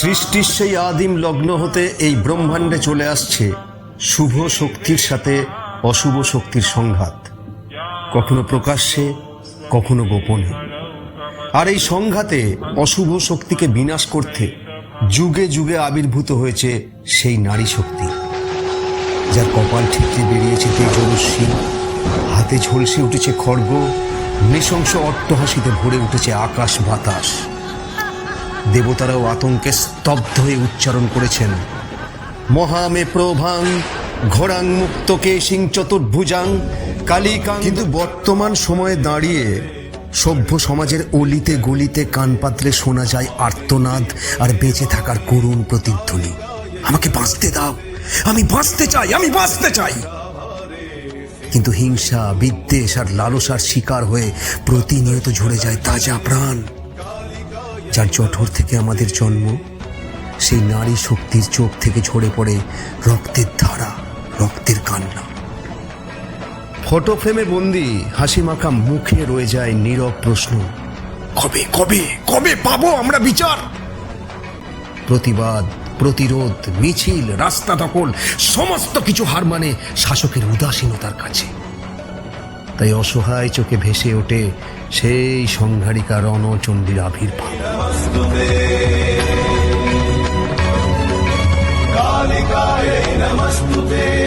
সৃষ্টির সেই আদিম লগ্ন হতে এই ব্রহ্মাণ্ডে চলে আসছে শুভ শক্তির সাথে অশুভ শক্তির সংঘাত। কখনো প্রকাশ্যে, কখনো গোপনে। আর এই সংঘাতে অশুভ শক্তিকে বিনাশ করতে যুগে যুগে আবির্ভূত হয়েছে সেই নারী শক্তি। যার কপাল ঠিকরে বেরিয়েছে তেজরশ্মি হাতে ঝলসে উঠেছে খড়গ, নৃশংস অট্টহাসিতে ভরে উঠেছে আকাশ বাতাস। দেবতারাও আতঙ্কে স্তব্ধ হয়ে উচ্চারণ করেছেন মহামে প্রভাং ঘোড়াং মুক্ত কেশিং চতুর্ভুজাং কালিকাং কিন্তু বর্তমান সময়ে দাঁড়িয়ে সভ্য সমাজের অলিতে গলিতে কান পাতলে শোনা যায় আর্তনাদ আর বেঁচে থাকার করুণ প্রতিধ্বনি। আমাকে বাঁচতে দাও আমি বাঁচতে চাই আমি বাঁচতে চাই! কিন্তু হিংসা বিদ্বেষ আর লালসার শিকার হয়ে প্রতিনিয়ত ঝরে যায় তাজা প্রাণ। যার জঠর থেকে আমাদের জন্ম, সেই নারী শক্তির চোখ থেকে ঝরে পড়ে রক্তের ধারা, রক্তের কান্না। ফটো ফ্রেমে বন্দি, হাসি মাখা মুখে রয়ে যায় নীরব প্রশ্ন, কবে কবে কবে পাবো আমরা বিচার? প্রতিবাদ, প্রতিরোধ, মিছিল, রাস্তা দখল, সমস্ত কিছু হার মানে শাসকের উদাসীনতার কাছে। তাই অসহায় চোখে ভেসে ওঠে সেই সংহারিকা রণচণ্ডীর আবির্ভাব। নমস্তুতে।